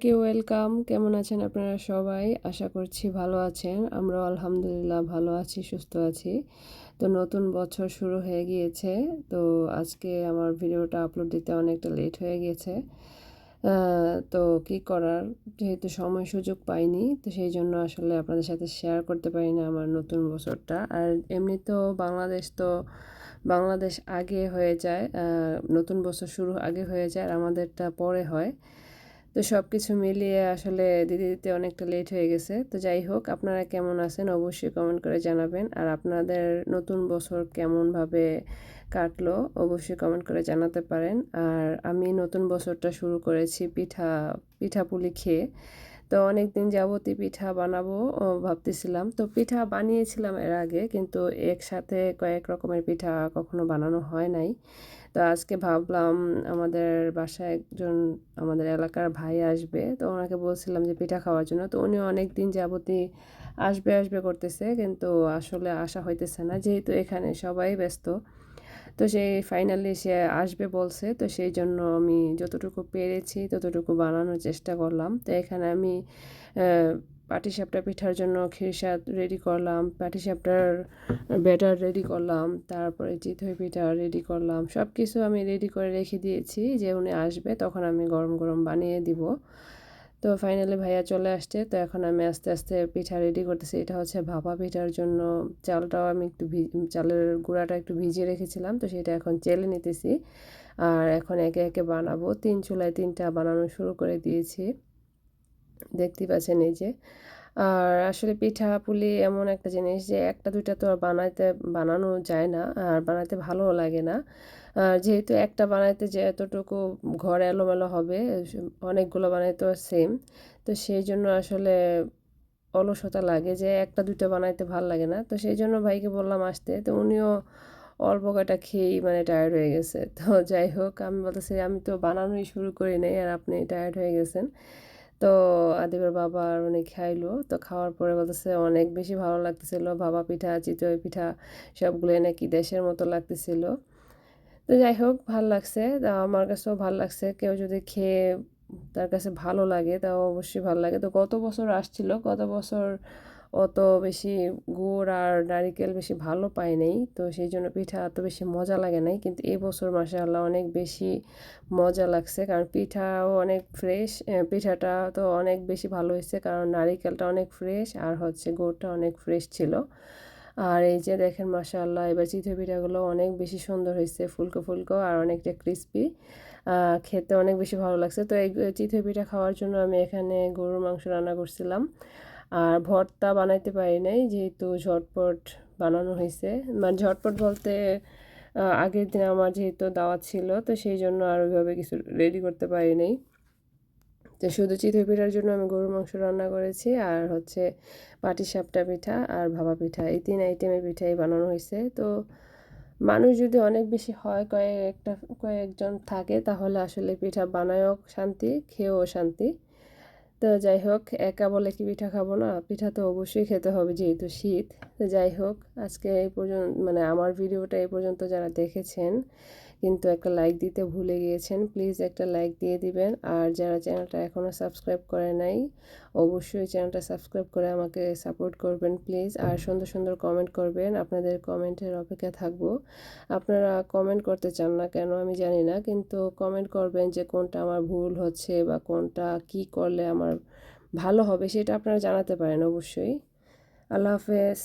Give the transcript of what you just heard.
সবাইকে ওয়েলকাম। কেমন আছেন আপনারা সবাই? আশা করছি ভালো আছেন। আমরা আলহামদুলিল্লাহ ভালো আছি, সুস্থ আছি। তো নতুন বছর শুরু হয়ে গিয়েছে। তো আজকে আমার ভিডিওটা আপলোড দিতে অনেকটা লেট হয়ে গিয়েছে তো কি করার? যেহেতু সময় সুযোগ পাইনি, তো সেই জন্য আসলে আপনাদের সাথে শেয়ার করতে পারি না আমার নতুন বছরটা। আর এমনি তো বাংলাদেশ তো, বাংলাদেশ আগে হয়ে যায় নতুন বছর শুরু আগে হয়ে যায় আর আমাদেরটা পরে হয়। তো সব কিছু মিলিয়ে আসলে দিদি দিতে অনেকটা লেট হয়ে গেছে। তো যাই হোক, আপনারা কেমন আছেন অবশ্যই কমেন্ট করে জানাবেন। আর আপনাদের নতুন বছর কেমনভাবে কাটলো অবশ্যই কমেন্ট করে জানাতে পারেন। আর আমি নতুন বছরটা শুরু করেছি পিঠা পিঠাপুলি খেয়ে। তো অনেক দিন যাবতই পিঠা বানাবো ভাবতেছিলাম। তো পিঠা বানিয়েছিলাম এর আগে, কিন্তু একসাথে কয়েক রকমের পিঠা কখনো বানানো হয় নাই। তো আজকে ভাবলাম আমাদের বাসায় একজন, আমাদের এলাকার ভাই আসবে। তো ওনাকে বলছিলাম যে পিঠা খাওয়ার জন্য। তো উনি অনেক দিন যাবতই আসবে আসবে করতেছে, কিন্তু আসলে আসা হইতেছে না। যেহেতু এখানে সবাই ব্যস্ত তো সেই ফাইনালি সে আসবে বলছে, তো সেই জন্য আমি যতটুকু পেরেছি ততটুকু বানানোর চেষ্টা করলাম। তো এখানে আমি পাটিসাপটা পিঠার জন্য খিরসাদ রেডি করলাম পাটিসাপটার ব্যাটার রেডি করলাম, তারপরে চিতই পিঠা রেডি করলাম সব কিছু আমি রেডি করে রেখে দিয়েছি যে উনি আসবে, তখন আমি গরম গরম বানিয়ে দিব। তো ফাইনালি ভাইয়া চলে আসছে। তো এখন আমি আস্তে আস্তে পিঠা রেডি করতেছি। এটা হচ্ছে ভাপা পিঠার জন্য চালটাও আমি একটু চালের গুঁড়াটা একটু ভিজিয়ে রেখেছিলাম। তো সেটা এখন চেলে নিতেছি। আর এখন একে একে বানাবো। তিন চুলায় তিনটা বানানো শুরু করে দিয়েছি। দেখতে পাচ্ছেন এই যে আর আসলে পিঠা পুলি এমন একটা জিনিস যে একটা দুইটা তো আর বানাইতে, বানানো যায় না, আর বানাতে ভালোও লাগে না। আর যেহেতু একটা বানাইতে যে এতটুকু ঘর এলোমেলো হবে অনেকগুলো বানাইতে সেম তো সেই জন্য আসলে অলসতা লাগে যে একটা দুটো বানাইতে ভালো লাগে না। তো সেই জন্য ভাইকে বললাম আসতে, তো উনিও অল্প কটা খেয়েই মানে টায়ার্ড হয়ে গেছে। তো যাই হোক, আমি বলতেছি আমি তো বানানোই শুরু করি নাই, আর আপনি টায়ার্ড হয়ে গেছেন। তো আদিবের বাবা আর অনেক খাইলো, তো খাওয়ার পরে বলতেছে অনেক বেশি ভালো লাগতেছিল ভাবা পিঠা, চিতই পিঠা সবগুলো নাকি দেশের মতো লাগতেছিল। তো যাই হোক, ভালো লাগছে। আমার কাছেও ভালো লাগছে। কেউ যদি খেয়ে তার কাছে ভালো লাগে, তাও অবশ্যই ভালো লাগে। তো গত বছর আসছিল, গত বছর অত বেশি গুড় আর নারিকেল বেশি ভালো পাই নাই। তো সেই জন্য পিঠা এত বেশি মজা লাগে নাই। কিন্তু এই বছর আল্লাহ অনেক বেশি মজা লাগছে। কারণ পিঠাও অনেক ফ্রেশ পিঠাটা তো অনেক বেশি ভালো হয়েছে। কারণ নারিকেলটা অনেক ফ্রেশ আর হচ্ছে গুড়টা অনেক ফ্রেশ ছিল। আর এই যে দেখেন আল্লাহ এবার চিতই পিঠাগুলো অনেক বেশি সুন্দর হয়েছে। ফুলকো ফুলকো আর অনেকটা ক্রিস্পি খেতে অনেক বেশি ভালো লাগছে। তো এই চিতই পিঠা খাওয়ার জন্য আমি এখানে গরুর মাংস রান্না করছিলাম। আর ভর্তা বানাইতে পারি নাই, যেহেতু ঝটপট বানানো হয়েছে মানে ঝটপট বলতে আগের দিন আমার যেহেতু দাওয়াত ছিল, তো সেই জন্য আর ওইভাবে কিছু রেডি করতে পারি নাই। তো শুধু চিতই পিঠার জন্য আমি গরুর মাংস রান্না করেছি, আর হচ্ছে পাটি সাপটা পিঠা আর ভাপা পিঠা। এই তিন আইটেমের পিঠাই বানানো হয়েছে তো মানুষ যদি অনেক বেশি হয় কয়েকটা কয়েকজন থাকে, তাহলে আসলে পিঠা বানায়ও শান্তি, খেয়েও শান্তি। তো যাই হোক, একা বলে কি পিঠা খাব না? পিঠা তো অবশ্যই খেতে হবে যেহেতু শীত। তো যাই হোক, আজকে এই পর্যন্ত মানে আমার ভিডিওটা এই পর্যন্ত যারা দেখেছেন কিন্তু একটা লাইক দিতে ভুলে গিয়েছেন প্লিজ একটা লাইক দিয়ে দিবেন। আর যারা চ্যানেলটা এখনও সাবস্ক্রাইব করে নাই, অবশ্যই চ্যানেলটা সাবস্ক্রাইব করে আমাকে সাপোর্ট করবেন প্লিজ আর সুন্দর সুন্দর কমেন্ট করবেন, আপনাদের কমেন্টের অপেক্ষা থাকব। আপনারা কমেন্ট করতে চান না কেন, আমি জানি না, কিন্তু কমেন্ট করবেন যে কোনটা আমার ভুল হচ্ছে বা কোনটা কি করলে আমার ভালো হবে, সেটা আপনারা জানাতে পারেন অবশ্যই। আল্লাহ হাফেজ।